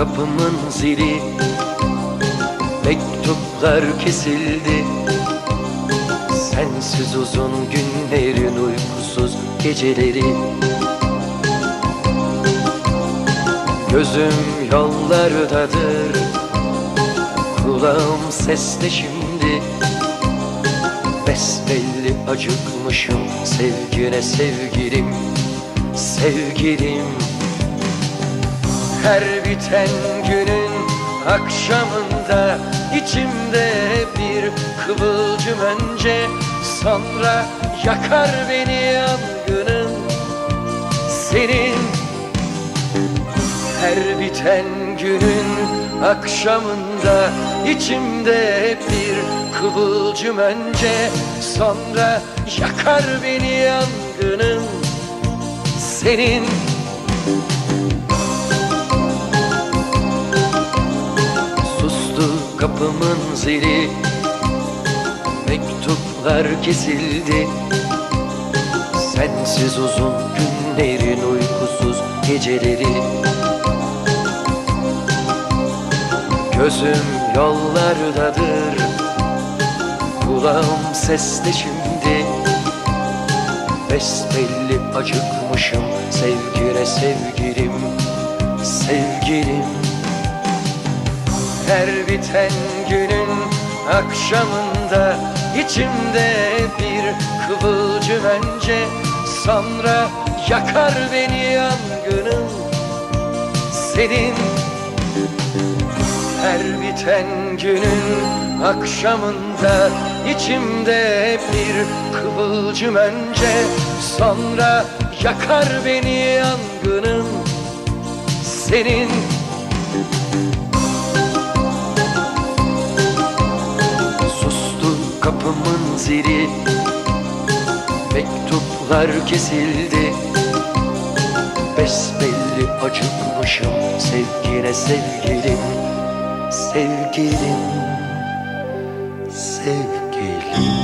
kapımın zili. Mektuplar kesildi. Sensiz uzun günlerin uykusuz geceleri. Gözüm yollardadır. Kulağım seste şimdi. Besbelli acıkmışım sevgine sevgilim. Sevgilim Her biten günün akşamında içimde bir kıvılcım önce Sonra yakar beni yangının Senin her biten günün akşamında içimde bir kıvılcım önce Sonra yakar beni yangının senin kapımın zili. Mektuplar kesildi. Sensiz uzun günlerin uykusuz geceleri. Gözüm yollardadır. Kulağım seste şimdi. Besbelli acıkmışım sevgine sevgilim Sevgilim Her biten günün akşamında içimde bir kıvılcım önce Sonra yakar beni yangının Senin. Her biten günün akşamında içimde bir kıvılcım önce Sonra yakar beni yangının senin zili Mektuplar kesildi. Besbelli acıkmışım sevgine sevgilim Sevgilim Sevgilim